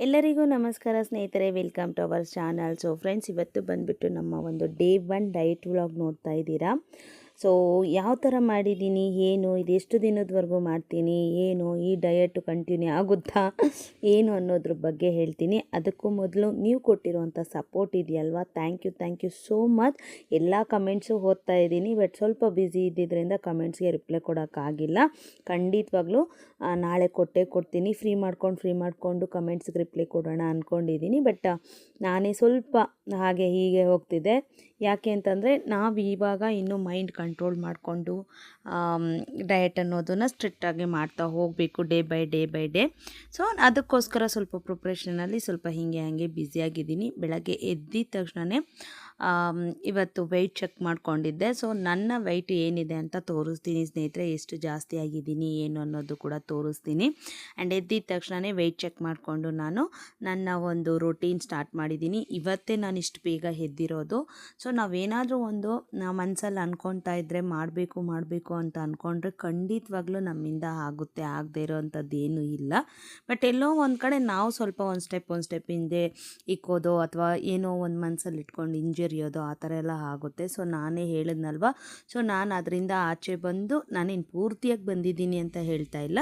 ಎಲ್ಲರಿಗೂ ನಮಸ್ಕಾರ ಸ್ನೇಹಿತರೆ welcome to our channel so friends ಇವತ್ತು ಬಂದುಬಿಟ್ಟು ನಮ್ಮ ಒಂದು ಡೇ ಒನ್ ಡಯಟ್ ವ್ಲಾಗ್ ನೋಡ್ತಾ ಇದ್ದೀರಾ. ಸೊ ಯಾವ ಥರ ಮಾಡಿದ್ದೀನಿ, ಏನು ಇದೆಷ್ಟು ದಿನದವರೆಗೂ ಮಾಡ್ತೀನಿ, ಏನು, ಈ ಡಯಟು ಕಂಟಿನ್ಯೂ ಆಗುತ್ತಾ, ಏನು ಅನ್ನೋದ್ರ ಬಗ್ಗೆ ಹೇಳ್ತೀನಿ. ಅದಕ್ಕೂ ಮೊದಲು ನೀವು ಕೊಟ್ಟಿರುವಂಥ ಸಪೋರ್ಟ್ ಇದೆಯಲ್ವಾ? Thank you thank you so much ಎಲ್ಲ ಕಮೆಂಟ್ಸು ಓದ್ತಾ ಇದ್ದೀನಿ. ಬಟ್ ಸ್ವಲ್ಪ ಬ್ಯುಸಿ ಇದ್ದಿದ್ದರಿಂದ ಕಮೆಂಟ್ಸ್ಗೆ ರಿಪ್ಲೈ ಕೊಡೋಕ್ಕಾಗಿಲ್ಲ ಖಂಡಿತವಾಗ್ಲೂ ನಾಳೆ ಕೊಟ್ಟೇ ಕೊಡ್ತೀನಿ. ಫ್ರೀ ಮಾಡ್ಕೊಂಡು ಫ್ರೀ ಮಾಡಿಕೊಂಡು ಕಮೆಂಟ್ಸ್ಗೆ ರಿಪ್ಲೈ ಕೊಡೋಣ ಅಂದ್ಕೊಂಡಿದ್ದೀನಿ ಬಟ್ ನಾನೇ ಸ್ವಲ್ಪ ಹಾಗೆ ಹೀಗೆ ಹೋಗ್ತಿದ್ದೆ. ಯಾಕೆ ಅಂತಂದರೆ ನಾವು ಇವಾಗ ಇನ್ನೂ ಮೈಂಡ್ ಕಂಟ್ರೋಲ್ ಮಾಡಿಕೊಂಡು ಡಯಟ್ ಅನ್ನೋದನ್ನು ಸ್ಟ್ರಿಕ್ಟಾಗಿ ಮಾಡ್ತಾ ಹೋಗಬೇಕು day by day by day so ಅದಕ್ಕೋಸ್ಕರ ಸ್ವಲ್ಪ ಪ್ರಿಪ್ರೇಷನಲ್ಲಿ ಸ್ವಲ್ಪ ಹೀಗೆ, ಹಾಗೆ ಬ್ಯುಸಿಯಾಗಿದ್ದೀನಿ ಬೆಳಗ್ಗೆ ಎದ್ದಿದ ತಕ್ಷಣವೇ ಇವತ್ತು ವೆಯ್ಟ್ ಚೆಕ್ ಮಾಡ್ಕೊಂಡಿದ್ದೆ. ಸೊ ನನ್ನ ವೆಯ್ಟ್ ಏನಿದೆ ಅಂತ ತೋರಿಸ್ತೀನಿ ಸ್ನೇಹಿತರೆ. ಎಷ್ಟು ಜಾಸ್ತಿ ಆಗಿದ್ದೀನಿ, ಏನು ಅನ್ನೋದು ಕೂಡ ತೋರಿಸ್ತೀನಿ. ಆ್ಯಂಡ್ ಎದ್ದಿದ ತಕ್ಷಣವೇ ವೆಯ್ಟ್ ಚೆಕ್ ಮಾಡಿಕೊಂಡು ನಾನು ನನ್ನ ಒಂದು ರೊಟೀನ್ ಸ್ಟಾರ್ಟ್ ಮಾಡಿದ್ದೀನಿ. ಇವತ್ತೇ ನಾನು ಇಷ್ಟು ಬೇಗ ಎದ್ದಿರೋದು. ಸೊ ನಾವೇನಾದರೂ ಒಂದು ಮನಸ್ಸಲ್ಲಿ ಅಂದ್ಕೊತಾ ಇದ್ದರೆ ಮಾಡಬೇಕು ಮಾಡಬೇಕು ಅಂತ ಅಂದ್ಕೊಂಡ್ರೆ ಖಂಡಿತವಾಗ್ಲೂ ನಮ್ಮಿಂದ ಆಗುತ್ತೆ. ಆಗದೆ ಇರೋವಂಥದ್ದು ಏನೂ ಇಲ್ಲ. ಬಟ್ ಎಲ್ಲೋ ಒಂದು ಕಡೆ ನಾವು ಸ್ವಲ್ಪ ಒಂದು ಸ್ಟೆಪ್ ಒಂದು ಸ್ಟೆಪ್ ಹಿಂದೆ ಇಕ್ಕೋದು ಅಥವಾ ಏನೋ ಒಂದು ಮನಸ್ಸಲ್ಲಿ ಇಟ್ಕೊಂಡು ಇಂಜರಿಯೋದು ಆ ಥರ ಎಲ್ಲ ಆಗುತ್ತೆ. ಸೊ, ನಾನೇ ಹೇಳಿದ್ನಲ್ವ? ಸೊ, ನಾನು ಅದರಿಂದ ಆಚೆ ಬಂದು ನಾನೇನು ಪೂರ್ತಿಯಾಗಿ ಬಂದಿದ್ದೀನಿ ಅಂತ ಹೇಳ್ತಾ ಇಲ್ಲ.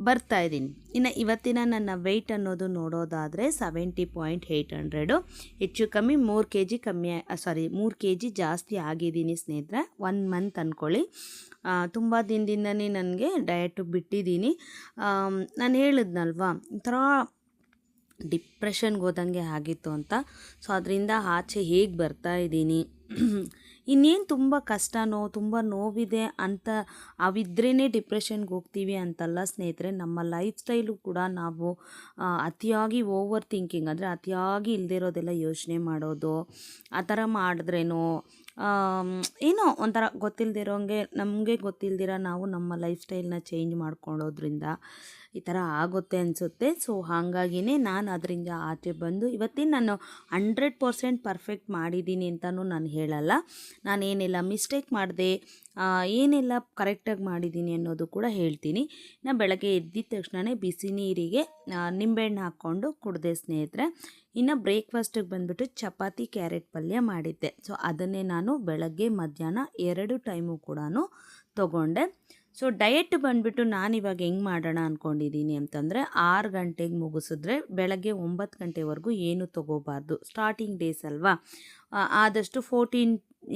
ಬರ್ತಾ ಇದ್ದೀನಿ. ಇನ್ನು ಇವತ್ತಿನ ನನ್ನ ವೆಯ್ಟ್ ಅನ್ನೋದು ನೋಡೋದಾದರೆ ಸೆವೆಂಟಿ ಪಾಯಿಂಟ್ ಏಯ್ಟ್ ಹಂಡ್ರೆಡು ಹೆಚ್ಚು ಕಮ್ಮಿ ಮೂರು ಕೆ ಜಿ ಕಮ್ಮಿ ಸಾರಿ ಮೂರು ಕೆ ಜಿ ಜಾಸ್ತಿ ಆಗಿದ್ದೀನಿ ಸ್ನೇಹಿತರೆ. ಒನ್ ಮಂತ್ ಅಂದ್ಕೊಳ್ಳಿ ತುಂಬ ದಿನದಿಂದನೇ ನನಗೆ ಡಯಟು ಬಿಟ್ಟಿದ್ದೀನಿ. ನಾನು ಹೇಳಿದ್ನಲ್ವ? ಒಂಥರ ಡಿಪ್ರೆಷನ್ಗೆ ಹೋದಂಗೆ ಆಗಿತ್ತು ಅಂತ. ಸೊ, ಅದರಿಂದ ಆಚೆ ಹೇಗೆ ಬರ್ತಾ ಇದ್ದೀನಿ? ಇನ್ನೇನು ತುಂಬ ಕಷ್ಟನೋ, ತುಂಬ ನೋವಿದೆ ಅಂತ ಅವಿದ್ರೇ ಡಿಪ್ರೆಷನ್ಗೆ ಹೋಗ್ತೀವಿ ಅಂತಲ್ಲ ಸ್ನೇಹಿತರೆ, ನಮ್ಮ ಲೈಫ್ ಸ್ಟೈಲು ಕೂಡ ನಾವು ಅತಿಯಾಗಿ ಓವರ್ ಥಿಂಕಿಂಗ್ ಅಂದರೆ ಅತಿಯಾಗಿ ಇಲ್ದಿರೋದೆಲ್ಲ ಯೋಚನೆ ಮಾಡೋದು, ಆ ಥರ ಮಾಡಿದ್ರೇನೋ ಏನೋ ಒಂಥರ ಗೊತ್ತಿಲ್ಲದಿರೋಂಗೆ ನಮಗೆ ಗೊತ್ತಿಲ್ದಿರ ನಾವು ನಮ್ಮ ಲೈಫ್ ಸ್ಟೈಲ್ನ ಚೇಂಜ್ ಮಾಡ್ಕೊಳ್ಳೋದ್ರಿಂದ. ಈ ಥರ ಆಗುತ್ತೆ ಅನಿಸುತ್ತೆ. ಸೊ, ಹಾಗಾಗಿನೇ ನಾನು ಅದರಿಂದ ಆಚೆ ಬಂದು ಇವತ್ತಿನ ನಾನು ಹಂಡ್ರೆಡ್ ಪರ್ಸೆಂಟ್ ಪರ್ಫೆಕ್ಟ್ ಮಾಡಿದ್ದೀನಿ ಅಂತಲೂ ನಾನು ಹೇಳಲ್ಲ. ನಾನೇನೆಲ್ಲ, ಮಿಸ್ಟೇಕ್ ಮಾಡಿದೆ ಏನೆಲ್ಲ ಕರೆಕ್ಟಾಗಿ ಮಾಡಿದ್ದೀನಿ ಅನ್ನೋದು ಕೂಡ ಹೇಳ್ತೀನಿ. ನಾನು ಬೆಳಗ್ಗೆ ಎದ್ದಿದ ತಕ್ಷಣವೇ ಬಿಸಿ ನೀರಿಗೆ ನಿಂಬೆಹಣ್ಣು ಹಾಕ್ಕೊಂಡು ಕುಡಿದೆ ಸ್ನೇಹಿತರೆ. ಇನ್ನು ಬ್ರೇಕ್ಫಾಸ್ಟಿಗೆ ಬಂದುಬಿಟ್ಟು ಚಪಾತಿ, ಕ್ಯಾರೆಟ್ ಪಲ್ಯ ಮಾಡಿದ್ದೆ. ಸೊ, ಅದನ್ನೇ ನಾನು ಬೆಳಗ್ಗೆ ಮಧ್ಯಾಹ್ನ ಎರಡು ಟೈಮು ಕೂಡ ತೊಗೊಂಡೆ. ಸೊ, ಡಯಟ್ ಬಂದುಬಿಟ್ಟು ನಾನಿವಾಗ ಹೆಂಗೆ ಮಾಡೋಣ ಅಂದ್ಕೊಂಡಿದ್ದೀನಿ ಅಂತಂದರೆ, ಆರು ಗಂಟೆಗೆ ಮುಗಿಸಿದ್ರೆ ಬೆಳಗ್ಗೆ ಒಂಬತ್ತು ಗಂಟೆವರೆಗೂ ಏನು ತೊಗೋಬಾರ್ದು. ಸ್ಟಾರ್ಟಿಂಗ್ ಡೇಸ್ ಅಲ್ವಾ? ಆದಷ್ಟು fourteen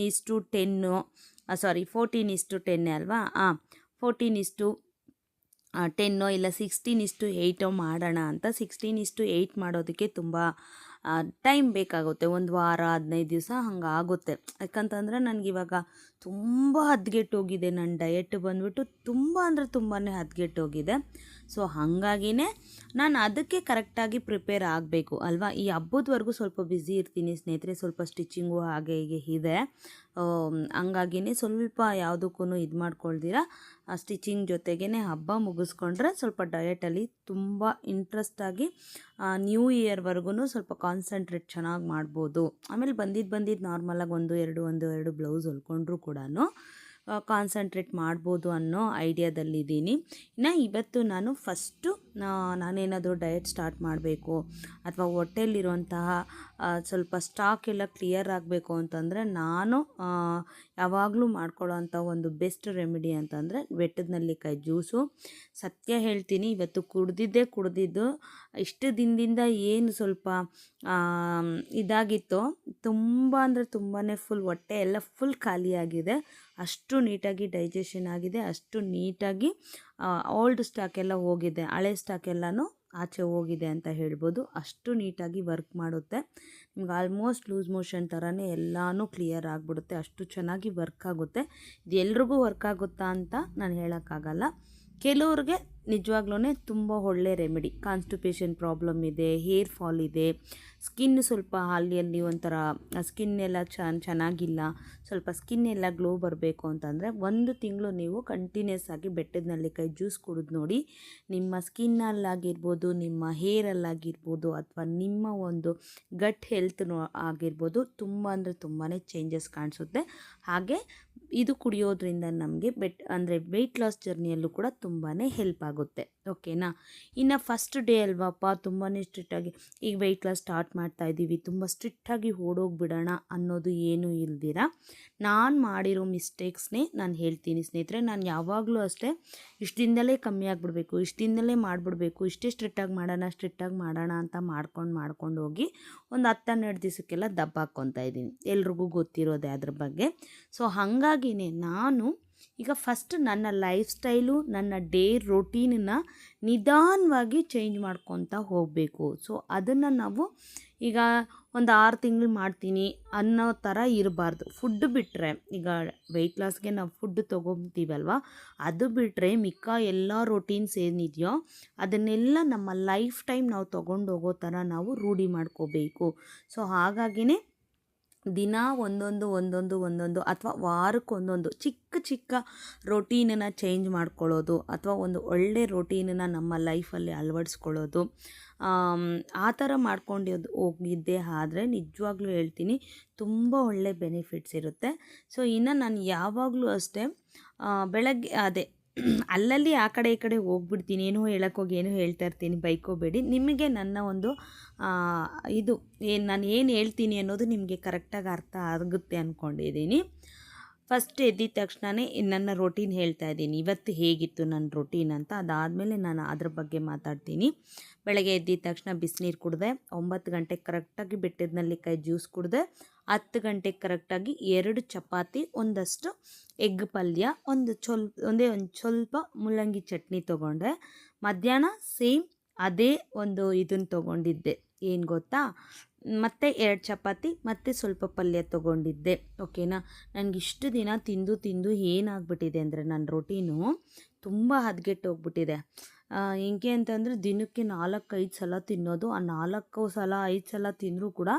is to ten sorry fourteen is to ಟೆನ್ನೇ ಅಲ್ವಾ? ಹಾಂ ಫೋರ್ಟೀನ್ ಇಸ್ಟು ಟೆನ್ನೋ ಇಲ್ಲ ಸಿಕ್ಸ್ಟೀನ್ ಇಸ್ಟು ಏಯ್ಟೋ ಮಾಡೋಣ ಅಂತ. ಸಿಕ್ಸ್ಟೀನ್ ಇಸ್ಟು ಏಯ್ಟ್ ಮಾಡೋದಕ್ಕೆ ತುಂಬ ಟೈಮ್ ಬೇಕಾಗುತ್ತೆ. ಒಂದು ವಾರ, ಹದಿನೈದು ದಿವಸ ಹಂಗೆ ಆಗುತ್ತೆ. ಯಾಕಂತಂದರೆ ನನಗಿವಾಗ ತುಂಬ ಹದ್ಗೆಟ್ಟೋಗಿದೆ ನನ್ನ ಡಯಟ್ ಬಂದ್ಬಿಟ್ಟು ತುಂಬ ಅಂದರೆ ತುಂಬಾ ಹದ್ಗೆಟ್ಟೋಗಿದೆ ಸೊ ಹಾಗಾಗಿನೇ ನಾನು ಅದಕ್ಕೆ ಕರೆಕ್ಟಾಗಿ ಪ್ರಿಪೇರ್ ಆಗಬೇಕು. ಅಲ್ವಾ? ಈ ಹಬ್ಬದವರೆಗೂ ಸ್ವಲ್ಪ ಬ್ಯುಸಿ ಇರ್ತೀನಿ. ಸ್ನೇಹಿತರೆ, ಸ್ವಲ್ಪ ಸ್ಟಿಚಿಂಗು ಹಾಗೆ ಹೀಗೆ ಇದೆ. ಹಂಗಾಗಿನೇ ಸ್ವಲ್ಪ ಯಾವುದಕ್ಕೂ ಇದು ಮಾಡ್ಕೊಳ್ದಿರ. ಸ್ಟಿಚಿಂಗ್ ಜೊತೆಗೇ ಹಬ್ಬ ಮುಗಿಸ್ಕೊಂಡ್ರೆ ಸ್ವಲ್ಪ ಡಯಟಲ್ಲಿ ತುಂಬ ಇಂಟ್ರೆಸ್ಟಾಗಿ ನ್ಯೂ ಇಯರ್ವರೆಗೂ ಸ್ವಲ್ಪ ಕಾನ್ಸಂಟ್ರೇಟ್ ಚೆನ್ನಾಗಿ ಮಾಡ್ಬೋದು. ಆಮೇಲೆ ಬಂದಿದ್ದು ಬಂದಿದ್ದು ನಾರ್ಮಲಾಗಿ ಒಂದು ಎರಡು ಒಂದು, ಎರಡು ಬ್ಲೌಸ್ ಹೊಲ್ಕೊಂಡ್ರೂ ಕೂಡ ಕಾನ್ಸಂಟ್ರೇಟ್ ಮಾಡ್ಬೋದು ಅನ್ನೋ ಐಡಿಯಾದಲ್ಲಿದ್ದೀನಿ ಇನ್ನು ಇವತ್ತು ನಾನು ಫಸ್ಟು ನಾನೇನಾದರೂ ಡಯಟ್ ಸ್ಟಾರ್ಟ್ ಮಾಡಬೇಕು ಅಥವಾ ಹೊಟ್ಟೆಲಿರುವಂತಹ ಸ್ವಲ್ಪ ಸ್ಟಾಕ್ ಎಲ್ಲ ಕ್ಲಿಯರ್ ಆಗಬೇಕು ಅಂತಂದರೆ ನಾನು ಯಾವಾಗಲೂ ಮಾಡ್ಕೊಳ್ಳೋವಂಥ ಒಂದು ಬೆಸ್ಟ್ ರೆಮಿಡಿ ಅಂತಂದರೆ ಬೆಟ್ಟದ ನಲ್ಲಿಕಾಯಿ ಜ್ಯೂಸು ಸತ್ಯ ಹೇಳ್ತೀನಿ, ಇವತ್ತು ಕುಡ್ದಿದ್ದೇ ಕುಡ್ದಿದ್ದು. ಇಷ್ಟು ದಿನದಿಂದ ಏನು ಸ್ವಲ್ಪ ಇದಾಗಿತ್ತು, ತುಂಬ ಅಂದರೆ ತುಂಬಾ ಫುಲ್ ಹೊಟ್ಟೆ ಎಲ್ಲ ಫುಲ್ ಖಾಲಿಯಾಗಿದೆ. ಅಷ್ಟು ನೀಟಾಗಿ ಡೈಜೆಷನ್ ಆಗಿದೆ, ಅಷ್ಟು ನೀಟಾಗಿ ಓಲ್ಡ್ ಸ್ಟಾಕ್ ಎಲ್ಲ ಹೋಗಿದೆ, ಹಳೆ ಸ್ಟಾಕ್ ಎಲ್ಲನೂ ಆಚೆ ಹೋಗಿದೆ ಅಂತ ಹೇಳ್ಬೋದು. ಅಷ್ಟು ನೀಟಾಗಿ ವರ್ಕ್ ಮಾಡುತ್ತೆ. ನಿಮ್ಗೆ ಆಲ್ಮೋಸ್ಟ್ ಲೂಸ್ ಮೋಷನ್ ಥರನೇ ಎಲ್ಲನೂ ಕ್ಲಿಯರ್ ಆಗಿಬಿಡುತ್ತೆ. ಅಷ್ಟು ಚೆನ್ನಾಗಿ ವರ್ಕ್ ಆಗುತ್ತೆ. ಇದು ಎಲ್ರಿಗೂ ವರ್ಕ್ ಆಗುತ್ತಾ ಅಂತ ನಾನು ಹೇಳೋಕ್ಕಾಗಲ್ಲ. ಕೆಲವ್ರಿಗೆ ನಿಜವಾಗ್ಲೂ ತುಂಬ ಒಳ್ಳೆ ರೆಮಿಡಿ ಕಾನ್ಸ್ಟಿಪೇಷನ್ ಪ್ರಾಬ್ಲಮ್ ಇದೆ ಹೇರ್ ಫಾಲ್ ಇದೆ. ಸ್ಕಿನ್ ಸ್ವಲ್ಪ ಹಾಲಿಯಲ್ಲಿ ಒಂಥರ ಸ್ಕಿನ್ ಎಲ್ಲ ಚೆನ್ನ ಚೆನ್ನಾಗಿಲ್ಲ. ಸ್ವಲ್ಪ ಸ್ಕಿನ್ ಎಲ್ಲ ಗ್ಲೋ ಬರಬೇಕು ಅಂತಂದರೆ ಒಂದು ತಿಂಗಳು ನೀವು ಕಂಟಿನ್ಯೂಸ್ ಆಗಿ ಬೆಟ್ಟದ ನಲ್ಲಿಕಾಯಿ ಜ್ಯೂಸ್ ಕುಡಿದು ನೋಡಿ, ನಿಮ್ಮ ಸ್ಕಿನ್ನಲ್ಲಾಗಿರ್ಬೋದು ನಿಮ್ಮ ಹೇರಲ್ಲಾಗಿರ್ಬೋದು ಅಥವಾ ನಿಮ್ಮ ಒಂದು ಗಟ್ ಹೆಲ್ತ್ ಆಗಿರ್ಬೋದು ತುಂಬ ಅಂದರೆ ತುಂಬಾ ಚೇಂಜಸ್ ಕಾಣಿಸುತ್ತೆ. ಹಾಗೆ ಇದು ಕುಡಿಯೋದ್ರಿಂದ ನಮಗೆ ಬೆಟ್ ಅಂದರೆ ವೆಯ್ಟ್ ಲಾಸ್ ಜರ್ನಿಯಲ್ಲೂ ಕೂಡ ತುಂಬಾ ಹೆಲ್ಪ್ ಆಗುತ್ತೆ. ಓಕೆನಾ? ಇನ್ನು ಫಸ್ಟ್ ಡೇ ಅಲ್ವಪ್ಪ ತುಂಬಾ ಸ್ಟ್ರಿಕ್ಟಾಗಿ ಈಗ ವೆಯ್ಟ್ ಲಾಸ್ ಸ್ಟಾರ್ಟ್ ಮಾಡ್ತಾ ಇದ್ದೀವಿ ತುಂಬ ಸ್ಟ್ರಿಕ್ಟಾಗಿ ಓಡೋಗ್ಬಿಡೋಣ ಅನ್ನೋದು ಏನೂ ಇಲ್ದಿರ? ನಾನು ಮಾಡಿರೋ ಮಿಸ್ಟೇಕ್ಸ್ನೇ ನಾನು ಹೇಳ್ತೀನಿ ಸ್ನೇಹಿತರೆ. ನಾನು ಯಾವಾಗಲೂ ಅಷ್ಟೇ ಇಷ್ಟಿಂದಲೇ ಕಮ್ಮಿ ಆಗಿಬಿಡ್ಬೇಕು ಇಷ್ಟಿಂದಲೇ ಮಾಡಿಬಿಡ್ಬೇಕು, ಇಷ್ಟೇ ಸ್ಟ್ರಿಕ್ಟಾಗಿ ಮಾಡೋಣ ಸ್ಟ್ರಿಕ್ಟಾಗಿ ಮಾಡೋಣ ಅಂತ ಮಾಡ್ಕೊಂಡು ಮಾಡ್ಕೊಂಡು ಹೋಗಿ ಒಂದು ಹತ್ತು ಹನ್ನೆರಡು ದಿವಸಕ್ಕೆಲ್ಲ ದಬ್ಬ ಹಾಕ್ಕೊತಾ ಇದ್ದೀನಿ ಎಲ್ರಿಗೂ ಗೊತ್ತಿರೋದೆ ಅದ್ರ ಬಗ್ಗೆ. ಸೊ ಹಾಗಾಗಿನೇ ನಾನು ಈಗ ಫಸ್ಟ್ ನನ್ನ ಲೈಫ್ ಸ್ಟೈಲು ನನ್ನ ಡೇ ರೊಟೀನನ್ನ ನಿಧಾನವಾಗಿ ಚೇಂಜ್ ಮಾಡ್ಕೊತ ಹೋಗಬೇಕು. ಸೊ ಅದನ್ನು ನಾವು ಈಗ ಒಂದು ಆರು ತಿಂಗಳು ಮಾಡ್ತೀನಿ ಅನ್ನೋ ಥರ ಇರಬಾರ್ದು. ಫುಡ್ ಬಿಟ್ಟರೆ ಈಗ ವೆಯ್ಟ್ ಲಾಸ್ಗೆ ನಾವು ಫುಡ್ ತೊಗೊತೀವಲ್ವ? ಅದು ಬಿಟ್ಟರೆ ಮಿಕ್ಕ ಎಲ್ಲ ರೊಟೀನ್ಸ್ ಏನಿದೆಯೋ, ಅದನ್ನೆಲ್ಲ ನಮ್ಮ ಲೈಫ್ ಟೈಮ್ ನಾವು ತೊಗೊಂಡೋಗೋ ಥರ ನಾವು ರೂಢಿ ಮಾಡ್ಕೋಬೇಕು. ಸೊ ಹಾಗಾಗಿನೇ ದಿನ ಒಂದೊಂದು ಒಂದೊಂದು ಒಂದೊಂದು ಅಥವಾ ವಾರಕ್ಕೊಂದೊಂದು ಚಿಕ್ಕ ಚಿಕ್ಕ ರೊಟೀನನ್ನು ಚೇಂಜ್ ಮಾಡ್ಕೊಳ್ಳೋದು ಅಥವಾ ಒಂದು ಒಳ್ಳೆ ರೊಟೀನನ್ನು ನಮ್ಮ ಲೈಫಲ್ಲಿ ಅಳವಡಿಸ್ಕೊಳ್ಳೋದು. ಆ ಥರ ಮಾಡ್ಕೊಂಡು ಹೋಗಿದ್ದೆ ಆದರೆ ನಿಜವಾಗ್ಲೂ ಹೇಳ್ತೀನಿ ತುಂಬ ಒಳ್ಳೆ ಬೆನಿಫಿಟ್ಸ್ ಇರುತ್ತೆ. ಸೊ ಇನ್ನು ನಾನು ಯಾವಾಗಲೂ ಅಷ್ಟೇ ಬೆಳಗ್ಗೆ, ಅದೇ ಅಲ್ಲಲ್ಲಿ ಆ ಕಡೆ ಈ ಕಡೆ ಹೋಗ್ಬಿಡ್ತೀನಿ, ಏನೋ ಹೇಳೋಕ್ಕೋಗಿ ಏನೋ ಹೇಳ್ತಾ ಇರ್ತೀನಿ, ಬೈಕೋಬೇಡಿ. ನಿಮಗೆ ನನ್ನ ಒಂದು ಇದು, ಏನು ನಾನು ಏನು ಹೇಳ್ತೀನಿ ಅನ್ನೋದು ನಿಮಗೆ ಕರೆಕ್ಟಾಗಿ ಅರ್ಥ ಆಗುತ್ತೆ ಅಂದ್ಕೊಂಡಿದ್ದೀನಿ ಫಸ್ಟ್ ಎದ್ದಿದ ತಕ್ಷಣವೇ ನನ್ನ ರೊಟೀನ್ ಹೇಳ್ತಾ ಇದ್ದೀನಿ. ಇವತ್ತು ಹೇಗಿತ್ತು ನನ್ನ ರೊಟೀನ್ ಅಂತ ಅದಾದಮೇಲೆ ನಾನು ಅದ್ರ ಬಗ್ಗೆ ಮಾತಾಡ್ತೀನಿ. ಬೆಳಗ್ಗೆ ಎದ್ದಿದ ತಕ್ಷಣ ಬಿಸಿನೀರು ಕುಡಿದೆ, ಒಂಬತ್ತು ಗಂಟೆಗೆ ಕರೆಕ್ಟಾಗಿ ಬೆಟ್ಟದ ಕೈ ಜ್ಯೂಸ್ ಕುಡಿದೆ ಹತ್ತು ಗಂಟೆಗೆ ಕರೆಕ್ಟಾಗಿ ಎರಡು ಚಪಾತಿ, ಒಂದಷ್ಟು ಎಗ್ ಪಲ್ಯ, ಒಂದು ಸ್ವಲ್ಪ ಒಂದೇ ಒಂದು ಸ್ವಲ್ಪ ಮುಲ್ಲಂಗಿ ಚಟ್ನಿ ತೊಗೊಂಡೆ. ಮಧ್ಯಾಹ್ನ ಸೇಮ್ ಅದೇ ಒಂದು ಇದನ್ನು ತೊಗೊಂಡಿದ್ದೆ. ಏನು ಗೊತ್ತಾ? ಮತ್ತೆ ಎರಡು ಚಪಾತಿ, ಮತ್ತು ಸ್ವಲ್ಪ ಪಲ್ಯ ತೊಗೊಂಡಿದ್ದೆ. ಓಕೆನಾ? ನನಗೆ ಇಷ್ಟು ದಿನ ತಿಂದು ತಿಂದು ಏನಾಗ್ಬಿಟ್ಟಿದೆ ಅಂದರೆ ನನ್ನ ರೊಟೀನು ತುಂಬ ಹದಗೆಟ್ಟು ಹೋಗ್ಬಿಟ್ಟಿದೆ. ಹೆಂಗೆ ಅಂತಂದರೆ ದಿನಕ್ಕೆ ನಾಲ್ಕು ಸಲ ತಿನ್ನೋದು. ಆ ನಾಲ್ಕು ಸಲ, ಐದು ಸಲ ತಿಂದರೂ ಕೂಡ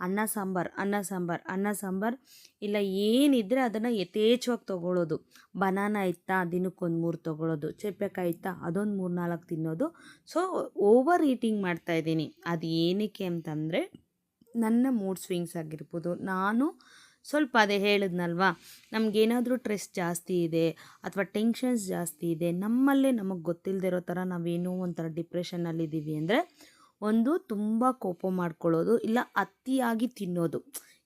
ಅನ್ನ ಸಾಂಬಾರು ಅನ್ನ ಸಾಂಬಾರು ಅನ್ನ ಸಾಂಬಾರು. ಇಲ್ಲ, ಏನಿದ್ರೆ ಅದನ್ನು ಯಥೇಚ್ಛವಾಗಿ ತೊಗೊಳ್ಳೋದು. ಬನಾನ ಇತ್ತಾ ದಿನಕ್ಕೊಂದು ಮೂರು ತೊಗೊಳ್ಳೋದು. ಚೇಪೆಕಾಯಿ ಇತ್ತಾ, ಅದೊಂದು ಮೂರು ನಾಲ್ಕು ತಿನ್ನೋದು. ಸೊ ಓವರ್ ಈಟಿಂಗ್ ಮಾಡ್ತಾಯಿದ್ದೀನಿ ಅದು ಏನಕ್ಕೆ ಅಂತಂದರೆ, ನನ್ನ ಮೂಡ್ ಸ್ವಿಂಗ್ಸ್ ಆಗಿರ್ಬೋದು. ನಾನು ಸ್ವಲ್ಪ ಅದೇ ಹೇಳಿದ್ನಲ್ವಾ? ನಮಗೇನಾದರೂ ಸ್ಟ್ರೆಸ್ ಜಾಸ್ತಿ ಇದೆ ಅಥವಾ ಟೆನ್ಷನ್ಸ್ ಜಾಸ್ತಿ ಇದೆ, ನಮ್ಮಲ್ಲೇ ನಮಗೆ ಗೊತ್ತಿಲ್ಲದಿರೋ ಥರ ನಾವೇನೋ ಒಂಥರ ಡಿಪ್ರೆಷನ್ನಲ್ಲಿದ್ದೀವಿ ಅಂದರೆ ಒಂದು ತುಂಬ ಕೋಪ ಮಾಡ್ಕೊಳ್ಳೋದು, ಇಲ್ಲ ಅತಿಯಾಗಿ ತಿನ್ನೋದು.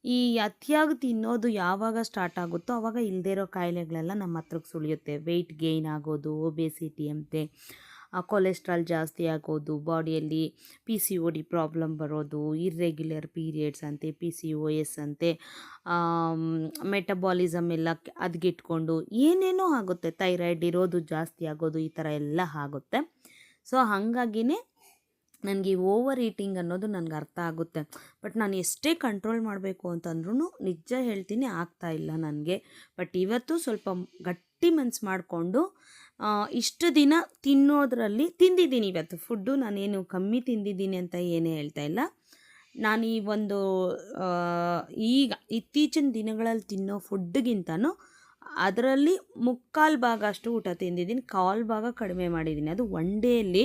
ಈ ಅತಿಯಾಗಿ ತಿನ್ನೋದು ಯಾವಾಗ ಸ್ಟಾರ್ಟ್ ಆಗುತ್ತೋ ಆವಾಗ ಇಲ್ಲದೇ ಇರೋ ಕಾಯಿಲೆಗಳೆಲ್ಲ ನಮ್ಮ ಹತ್ರಕ್ಕೆ ಸುಳಿಯುತ್ತೆ. ವೆಯ್ಟ್ ಗೇಯ್ನ್ ಆಗೋದು ಒಬೇಸಿಟಿ ಅಂತೆ. ಕೊಲೆಸ್ಟ್ರಾಲ್ ಜಾಸ್ತಿ ಆಗೋದು ಬಾಡಿಯಲ್ಲಿ P C O D problem ಬರೋದು ಇರ್ರೆಗ್ಯುಲರ್ ಪೀರಿಯಡ್ಸ್ ಅಂತೆ ಪಿ ಸಿ ಒ ಎಸ್ ಅಂತೆ. ಮೆಟಬಾಲಿಸಮ್ ಎಲ್ಲ ಅದ್ಗಿಟ್ಕೊಂಡು ಏನೇನೋ ಆಗುತ್ತೆ ಥೈರಾಯ್ಡ್ ಇರೋದು ಜಾಸ್ತಿ ಆಗೋದು, ಈ ಥರ ಎಲ್ಲ ಆಗುತ್ತೆ. ಸೊ ಹಾಗಾಗಿನೇ ನನಗೆ ಓವರ್ ಈಟಿಂಗ್ ಅನ್ನೋದು ನನಗೆ ಅರ್ಥ ಆಗುತ್ತೆ. ಬಟ್ ನಾನು ಎಷ್ಟೇ ಕಂಟ್ರೋಲ್ ಮಾಡಬೇಕು ಅಂತಂದ್ರೂ ನಿಜ ಹೇಳ್ತೀನಿ ಆಗ್ತಾ ಇಲ್ಲ ನನಗೆ. ಬಟ್ ಇವತ್ತು ಸ್ವಲ್ಪ ಗಟ್ಟಿ ಮನ್ಸು ಮಾಡಿಕೊಂಡು ಇಷ್ಟು ದಿನ ತಿನ್ನೋದರಲ್ಲಿ ತಿಂದಿದ್ದೀನಿ ಇವತ್ತು. ಫುಡ್ಡು ನಾನೇನು ಕಮ್ಮಿ ತಿಂದಿದ್ದೀನಿ ಅಂತ ಏನೇ ಹೇಳ್ತಾ ಇಲ್ಲ. ನಾನು ಈ ಒಂದು ಈಗ ಇತ್ತೀಚಿನ ದಿನಗಳಲ್ಲಿ ತಿನ್ನೋ ಫುಡ್ಗಿಂತನೂ ಅದರಲ್ಲಿ ಮುಕ್ಕಾಲು ಭಾಗ ಅಷ್ಟು ಊಟ ತಿಂದಿದ್ದೀನಿ, ಕಾಲು ಭಾಗ ಕಡಿಮೆ ಮಾಡಿದ್ದೀನಿ. ಅದು ಒನ್ ಡೇಯಲ್ಲಿ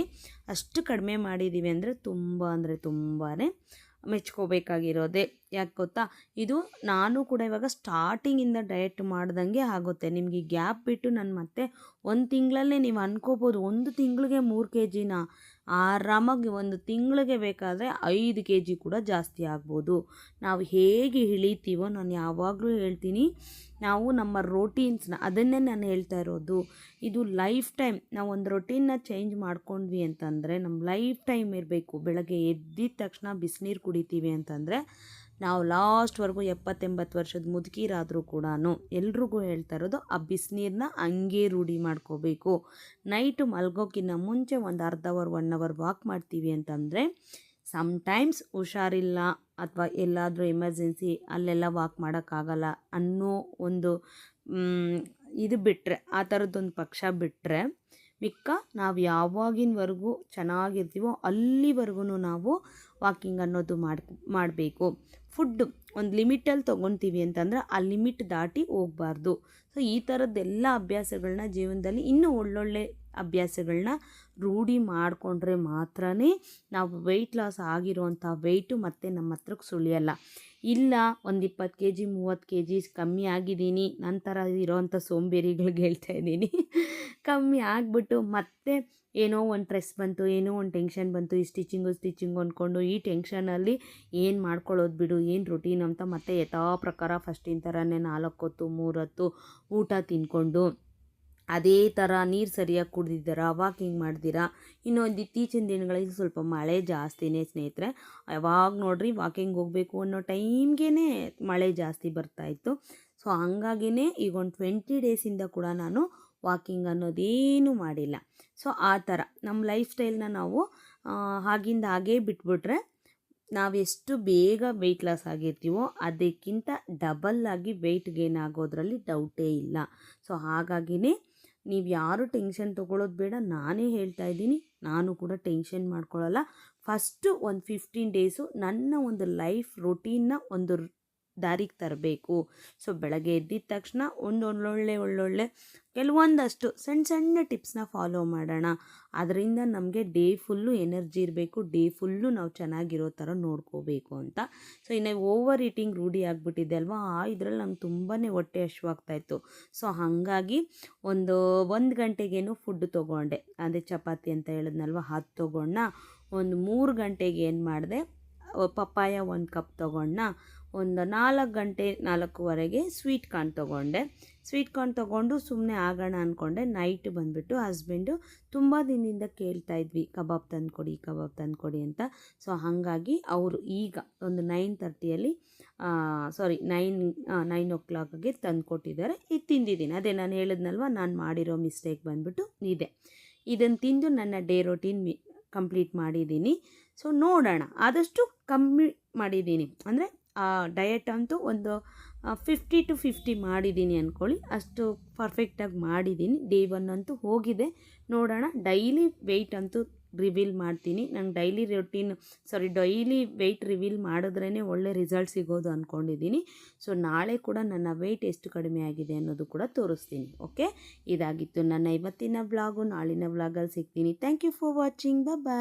ಅಷ್ಟು ಕಡಿಮೆ ಮಾಡಿದ್ದೀವಿ ಅಂದರೆ ತುಂಬ ಅಂದರೆ ತುಂಬಾ ಮೆಚ್ಕೋಬೇಕಾಗಿರೋದೆ. ಯಾಕೆ ಗೊತ್ತಾ? ಇದು ನಾನು ಕೂಡ ಇವಾಗ ಸ್ಟಾರ್ಟಿಂಗಿಂದ ಡಯಟ್ ಮಾಡ್ದಂಗೆ ಆಗುತ್ತೆ. ನಿಮಗೆ ಗ್ಯಾಪ್ ಬಿಟ್ಟು ನಾನು ಮತ್ತೆ ಒಂದು ತಿಂಗಳಲ್ಲೇ ನೀವು ಅನ್ಕೋಬೋದು, ಒಂದು ತಿಂಗಳಿಗೆ ಮೂರು ಕೆ ಜಿನ ಆರಾಮಾಗಿ ಒಂದು ತಿಂಗಳಿಗೆ ಬೇಕಾದರೆ ಐದು ಕೆ ಜಿ ಕೂಡ ಜಾಸ್ತಿ ಆಗ್ಬೋದು. ನಾವು ಹೇಗೆ ಇಳಿತೀವೋ ನಾನು ಯಾವಾಗಲೂ ಹೇಳ್ತೀನಿ, ನಾವು ನಮ್ಮ ರೊಟೀನ್ಸ್ನ ಅದನ್ನೇ ನಾನು ಹೇಳ್ತಾ ಇರೋದು. ಇದು ಲೈಫ್ ಟೈಮ್ ನಾವು ಒಂದು ರೊಟೀನ್ನ ಚೇಂಜ್ ಮಾಡ್ಕೊಂಡ್ವಿ ಅಂತಂದರೆ ನಮ್ಮ ಲೈಫ್ ಟೈಮ್ ಇರಬೇಕು. ಬೆಳಗ್ಗೆ ಎದ್ದಿದ ತಕ್ಷಣ ಬಿಸಿನೀರು ಕುಡಿತೀವಿ ಅಂತಂದರೆ ನಾವು ಲಾಸ್ಟ್ವರೆಗೂ ಎಪ್ಪತ್ತೆಂಬತ್ತು ವರ್ಷದ ಮುದುಕಿರಾದರೂ ಕೂಡ ಎಲ್ರಿಗೂ ಹೇಳ್ತಾ ಇರೋದು ಆ ಬಿಸಿನೀರನ್ನ ಹಂಗೆ ರೂಢಿ ಮಾಡ್ಕೋಬೇಕು. ನೈಟು ಮಲ್ಗೋಕ್ಕಿಂತ ಮುಂಚೆ ಒಂದು ಅರ್ಧ ಅವರ್ ಒನ್ ಅವರ್ ವಾಕ್ ಮಾಡ್ತೀವಿ ಅಂತಂದರೆ ಸಮ್ಟೈಮ್ಸ್ ಹುಷಾರಿಲ್ಲ ಅಥವಾ ಎಲ್ಲಾದರೂ ಎಮರ್ಜೆನ್ಸಿ ಅಲ್ಲೆಲ್ಲ ವಾಕ್ ಮಾಡೋಕ್ಕಾಗಲ್ಲ ಅನ್ನೋ ಒಂದು ಇದು ಬಿಟ್ಟರೆ ಆ ಥರದ್ದೊಂದು ಪಕ್ಷ ಬಿಟ್ಟರೆ ಮಿಕ್ಕ ನಾವು ಯಾವಾಗಿನವರೆಗೂ ಚೆನ್ನಾಗಿರ್ತೀವೋ ಅಲ್ಲಿವರೆಗೂ ನಾವು ವಾಕಿಂಗ್ ಅನ್ನೋದು ಮಾಡಿ ಮಾಡಬೇಕು. ಫುಡ್ಡು ಒಂದು ಲಿಮಿಟಲ್ಲಿ ತೊಗೊತೀವಿ ಅಂತಂದ್ರೆ ಆ ಲಿಮಿಟ್ ದಾಟಿ ಹೋಗಬಾರ್ದು. ಸೊ ಈ ಥರದ್ದೆಲ್ಲ ಅಭ್ಯಾಸಗಳನ್ನ ಜೀವನದಲ್ಲಿ ಇನ್ನೂ ಒಳ್ಳೊಳ್ಳೆ ಅಭ್ಯಾಸಗಳನ್ನ ರೂಢಿ ಮಾಡಿಕೊಂಡ್ರೆ ಮಾತ್ರ ನಾವು ವೆಯ್ಟ್ ಲಾಸ್ ಆಗಿರುವಂಥ ವೆಯ್ಟು ಮತ್ತೆ ನಮ್ಮ ಹತ್ರಕ್ಕೆ ಸುಳಿಯಲ್ಲ. ಇಲ್ಲ, ಒಂದು ಇಪ್ಪತ್ತು ಕೆ ಜಿ ಮೂವತ್ತು ಕೆ ಜಿ ಕಮ್ಮಿ ಆಗಿದ್ದೀನಿ. ನಂತರ ಇರೋವಂಥ ಸೋಂಬೇರಿಗಳಿಗೆ ಹೇಳ್ತಾ ಇದ್ದೀನಿ. ಕಮ್ಮಿ ಆಗಿಬಿಟ್ಟು ಮತ್ತೆ ಏನೋ ಒಂದು ಟ್ರೆಸ್ ಬಂತು, ಏನೋ ಒಂದು ಟೆನ್ಷನ್ ಬಂತು, ಈ ಸ್ಟಿಚಿಂಗು ಸ್ಟಿಚಿಂಗು ಅಂದ್ಕೊಂಡು ಈ ಟೆನ್ಷನಲ್ಲಿ ಏನು ಮಾಡ್ಕೊಳ್ಳೋದು ಬಿಡು, ಏನು ರುಟೀನ್ ಅಂತ ಮತ್ತೆ ಯಥಾ ಪ್ರಕಾರ ಫಸ್ಟಿನ ಥರನೇ ನಾಲ್ಕು ಹೊತ್ತು, ಮೂರು ಹೊತ್ತು ಊಟ ತಿಂದ್ಕೊಂಡು ಅದೇ ಥರ ನೀರು ಸರಿಯಾಗಿ ಕುಡ್ದಿದ್ದೀರಾ ವಾಕಿಂಗ್ ಮಾಡ್ದಿರಾ ಇನ್ನೊಂದು ಇತ್ತೀಚಿನ ದಿನಗಳಲ್ಲಿ ಸ್ವಲ್ಪ ಮಳೆ ಜಾಸ್ತಿನೇ ಸ್ನೇಹಿತರೆ. ಯಾವಾಗ ನೋಡ್ರಿ ವಾಕಿಂಗ್ ಹೋಗಬೇಕು ಅನ್ನೋ ಟೈಮ್ಗೇ ಮಳೆ ಜಾಸ್ತಿ ಬರ್ತಾಯಿತ್ತು ಸೊ, ಹಂಗಾಗಿನೇ ಈಗ ಒಂದು ಟ್ವೆಂಟಿ ಡೇಸಿಂದ ಕೂಡ ನಾನು ವಾಕಿಂಗ್ ಅನ್ನೋದೇನು ಮಾಡಿಲ್ಲ. ಸೊ, ಆ ಥರ ನಮ್ಮ ಲೈಫ್ ಸ್ಟೈಲ್ನ ನಾವು ಆಗಿಂದ ಹಾಗೇ ಬಿಟ್ಬಿಟ್ರೆ ನಾವೆಷ್ಟು ಬೇಗ ವೆಯ್ಟ್ ಲಾಸ್ ಆಗಿರ್ತೀವೋ ಅದಕ್ಕಿಂತ ಡಬಲ್ ಆಗಿ ವೆಯ್ಟ್ ಗೇನ್ ಆಗೋದ್ರಲ್ಲಿ ಡೌಟೇ ಇಲ್ಲ. ಸೊ, ಹಾಗಾಗಿನೇ ನೀವು ಯಾರು ಟೆನ್ಷನ್ ತೊಗೊಳ್ಳೋದು ಬೇಡ, ನಾನೇ ಹೇಳ್ತಾ ಇದ್ದೀನಿ, ನಾನು ಕೂಡ ಟೆನ್ಷನ್ ಮಾಡ್ಕೊಳ್ಳಲ್ಲ ಫಸ್ಟು ಒಂದು ಫಿಫ್ಟೀನ್ ಡೇಸು ನನ್ನ ಒಂದು ಲೈಫ್ ರೊಟೀನ್ನ ಒಂದು ದಾರಿಗೆ ತರಬೇಕು. ಸೊ ಬೆಳಗ್ಗೆ ಎದ್ದಿದ ತಕ್ಷಣ ಒಂದು ಒಳ್ಳೊಳ್ಳೆ ಒಳ್ಳೊಳ್ಳೆ ಕೆಲವೊಂದಷ್ಟು ಸಣ್ಣ ಸಣ್ಣ ಟಿಪ್ಸ್ನ ಫಾಲೋ ಮಾಡೋಣ. ಅದರಿಂದ ನಮಗೆ ಡೇ ಫುಲ್ಲು ಎನರ್ಜಿ ಇರಬೇಕು. ಡೇ ಫುಲ್ಲು ನಾವು ಚೆನ್ನಾಗಿರೋ ಥರ ನೋಡ್ಕೋಬೇಕು ಅಂತ. ಸೊ ಇನ್ನು ಓವರ್ ಈಟಿಂಗ್ ರೂಢಿ ಆಗಿಬಿಟ್ಟಿದೆ ಅಲ್ವಾ? ಆ ಇದರಲ್ಲಿ ನಮ್ಗೆ ತುಂಬಾ ಹೊಟ್ಟೆ ಹಶ್ವಾಗ್ತಾಯಿತ್ತು ಸೊ ಹಾಗಾಗಿ ಒಂದು ಒಂದು ಗಂಟೆಗೇನು ಫುಡ್ ತೊಗೊಂಡೆ. ಅಂದರೆ ಚಪಾತಿ ಅಂತ ಹೇಳಿದ್ನಲ್ವ? ಹತ್ತು ತೊಗೊಂಡ ಒಂದು ಮೂರು ಗಂಟೆಗೆ ಏನು ಮಾಡಿದೆ? ಪಪ್ಪಾಯ ಒಂದು ಕಪ್ ತೊಗೊಂಡ ಒಂದು ನಾಲ್ಕು ಗಂಟೆ ನಾಲ್ಕೂವರೆಗೆ ಸ್ವೀಟ್ ಕಾರ್ನ್ ತೊಗೊಂಡೆ. ಸ್ವೀಟ್ ಕಾರ್ನ್ ತೊಗೊಂಡು ಸುಮ್ಮನೆ ಆಗೋಣ ಅಂದ್ಕೊಂಡೆ ನೈಟ್ ಬಂದುಬಿಟ್ಟು ಹಸ್ಬೆಂಡು ತುಂಬ ದಿನದಿಂದ ಕೇಳ್ತಾ ಇದ್ವಿ, ಕಬಾಬ್ ತಂದುಕೊಡಿ ಕಬಾಬ್ ತಂದುಕೊಡಿ ಅಂತ. ಸೊ ಹಾಗಾಗಿ ಅವರು ಈಗ ಒಂದು ನೈನ್ ತರ್ಟಿಯಲ್ಲಿ ಸಾರಿ ನೈನ್ ನೈನ್ ಓ ಕ್ಲಾಕ್ಗೆ ತಂದುಕೊಟ್ಟಿದ್ದಾರೆ ಇದು ತಿಂದಿದ್ದೀನಿ ಅದೇ ನಾನು ಹೇಳಿದ್ನಲ್ವ, ನಾನು ಮಾಡಿರೋ ಮಿಸ್ಟೇಕ್ ಬಂದುಬಿಟ್ಟು ಇದೆ. ಇದನ್ನು ತಿಂದು ನನ್ನ ಡೇ ರೊಟೀನ್ ಕಂಪ್ಲೀಟ್ ಮಾಡಿದ್ದೀನಿ. ಸೊ ನೋಡೋಣ. ಆದಷ್ಟು ಕಮ್ಮಿ ಮಾಡಿದ್ದೀನಿ. ಅಂದರೆ ಡಯಟ್ ಅಂತೂ ಒಂದು ಫಿಫ್ಟಿ ಟು ಫಿಫ್ಟಿ ಮಾಡಿದ್ದೀನಿ ಅಂದ್ಕೊಳ್ಳಿ ಅಷ್ಟು ಪರ್ಫೆಕ್ಟಾಗಿ ಮಾಡಿದ್ದೀನಿ. ಡೇ ಒನ್ ಅಂತೂ ಹೋಗಿದೆ. ನೋಡೋಣ ಡೈಲಿ ವೆಯ್ಟ್ ಅಂತೂ ರಿವೀಲ್ ಮಾಡ್ತೀನಿ. ನಂಗೆ daily routine sorry daily weight reveal ಮಾಡಿದ್ರೇ ಒಳ್ಳೆ ರಿಸಲ್ಟ್ ಸಿಗೋದು ಅಂದ್ಕೊಂಡಿದ್ದೀನಿ ಸೊ ನಾಳೆ ಕೂಡ ನನ್ನ ವೆಯ್ಟ್ ಎಷ್ಟು ಕಡಿಮೆ ಆಗಿದೆ ಅನ್ನೋದು ಕೂಡ ತೋರಿಸ್ತೀನಿ. ಓಕೆ ಇದಾಗಿತ್ತು ನನ್ನ ಇವತ್ತಿನ ವ್ಲಾಗು ನಾಳಿನ ವ್ಲಾಗಲ್ಲಿ ಸಿಗ್ತೀನಿ. Thank you for watching bye